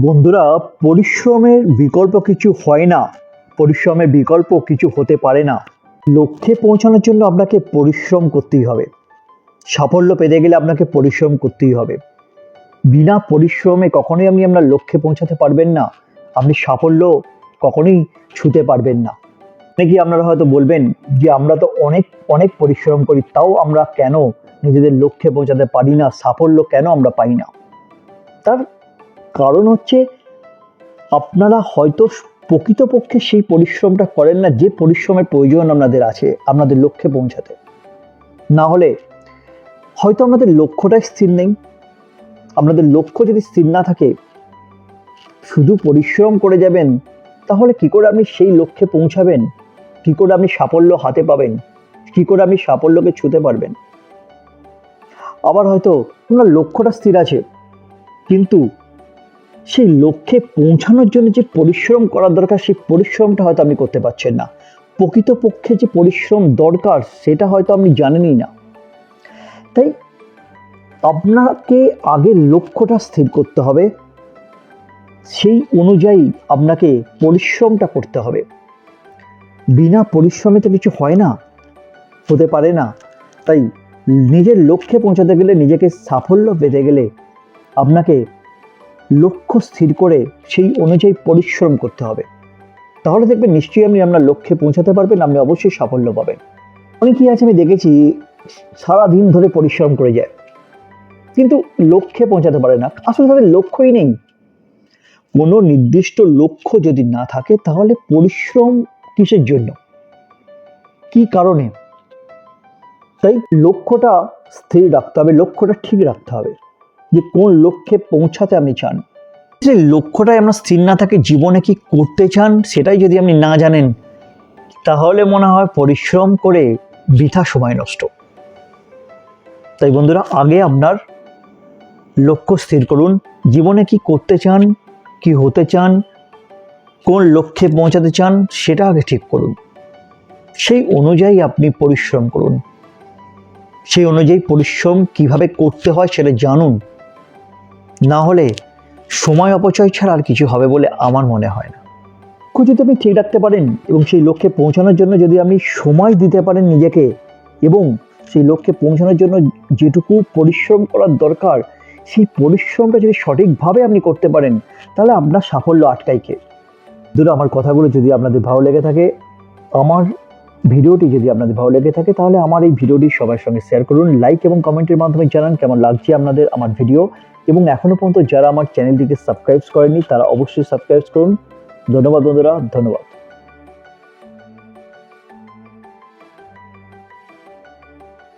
বন্ধুরা, পরিশ্রমের বিকল্প কিছু হয় না। পরিশ্রমের বিকল্প কিছু হতে পারে না। লক্ষ্যে পৌঁছানোর জন্য আপনাকে পরিশ্রম করতেই হবে। সাফল্য পেতে গেলে আপনাকে পরিশ্রম করতেই হবে। বিনা পরিশ্রমে কখনোই আপনি আপনার লক্ষ্যে পৌঁছাতে পারবেন না। আপনি সাফল্য কখনোই ছুতে পারবেন না। অনেকেই আপনারা হয়তো বলবেন যে, আমরা তো অনেক অনেক পরিশ্রম করি, তাও আমরা কেন নিজেদের লক্ষ্যে পৌঁছাতে পারি না? সাফল্য কেন আমরা পাই না? তার কারণ হচ্ছে আপনারা হয়তো প্রকৃতপক্ষে সেই পরিশ্রমটা করেন না, যে পরিশ্রমের প্রয়োজন আপনাদের আছে, আপনাদের লক্ষ্যে পৌঁছাতে। না হলে হয়তো আপনাদের লক্ষ্যটাই স্থির নেই। আপনাদের লক্ষ্য যদি স্থির না থাকে, শুধু পরিশ্রম করে যাবেন, তাহলে কি করে আপনি সেই লক্ষ্যে পৌঁছাবেন? কি করে আপনি সাফল্য হাতে পাবেন? কি করে আপনি সাফল্যকে ছুতে পারবেন? আবার হয়তো আপনার লক্ষ্যটা স্থির আছে, কিন্তু সেই লক্ষ্যে পৌঁছানোর জন্য যে পরিশ্রম করার দরকার, সেই পরিশ্রমটা হয়তো আপনি করতে পারছেন না। প্রকৃতপক্ষে যে পরিশ্রম দরকার, সেটা হয়তো আপনি জানেনই না। তাই আপনাকে আগে লক্ষ্যটা স্থির করতে হবে। সেই অনুযায়ী আপনাকে পরিশ্রমটা করতে হবে। বিনা পরিশ্রমে তো কিছু হয় না, হতে পারে না। তাই নিজের লক্ষ্যে পৌঁছাতে গেলে, নিজেকে সাফল্য পেতে গেলে আপনাকে লক্ষ্য স্থির করে সেই অনুযায়ী পরিশ্রম করতে হবে। তাহলে দেখবেন নিশ্চয়ই আপনি আপনার লক্ষ্যে পৌঁছাতে পারবেন, আপনি অবশ্যই সাফল্য পাবেন। অনেকেই আছে আমি দেখেছি, সারাদিন ধরে পরিশ্রম করে যায়, কিন্তু লক্ষ্যে পৌঁছাতে পারে না। আসলে তাদের লক্ষ্যই নেই। কোনো নির্দিষ্ট লক্ষ্য যদি না থাকে, তাহলে পরিশ্রম কিসের জন্য? কি কারণে? তাই লক্ষ্যটা স্থির রাখতে হবে, লক্ষ্যটা ঠিক রাখতে হবে। যে কোন লক্ষ্যে পৌঁছাতে আপনি চান। যে লক্ষ্যটাই আপনার স্থির না থাকে জীবনে কি করতে চান, সেটাই যদি আপনি না জানেন, তাহলে মনে হয় পরিশ্রম করে বৃথা সময় নষ্ট। তাই বন্ধুরা, আগে আপনার লক্ষ্য স্থির করুন, জীবনে কি করতে চান, কি হতে চান, কোন লক্ষ্যে পৌঁছাতে চান, সেটা আগে ঠিক করুন। সেই অনুযায়ী আপনি পরিশ্রম করুন। সেই অনুযায়ী পরিশ্রম কীভাবে করতে হয় সেটা জানুন। না হলে সময় অপচয় ছাড়া আর কিছু হবে বলে আমার মনে হয় না। লক্ষ্য যদি আপনি ঠিক রাখতে পারেন এবং সেই লক্ষ্যে পৌঁছানোর জন্য যদি আপনি সময় দিতে পারেন নিজেকে এবং সেই লক্ষ্যে পৌঁছানোর জন্য যেটুকু পরিশ্রম করার দরকার, সেই পরিশ্রমটা যদি সঠিকভাবে আপনি করতে পারেন, তাহলে আপনার সাফল্য আটকাই কে? দুটো আমার কথাগুলো যদি আপনাদের ভালো লেগে থাকে, আমার ভিডিওটি যদি আপনাদের ভালো লেগে থাকে, তাহলে আমার এই ভিডিওটি সবার সঙ্গে শেয়ার করুন লাইক এবং কমেন্টের মাধ্যমে জানান কেমন লাগছে আপনাদের, আমার ভিডিও এবং এখনও পর্যন্ত যারা আমার চ্যানেলটিকে সাবস্ক্রাইব করেনি তারা অবশ্যই সাবস্ক্রাইব করুন। ধন্যবাদ বন্ধুরা, ধন্যবাদ।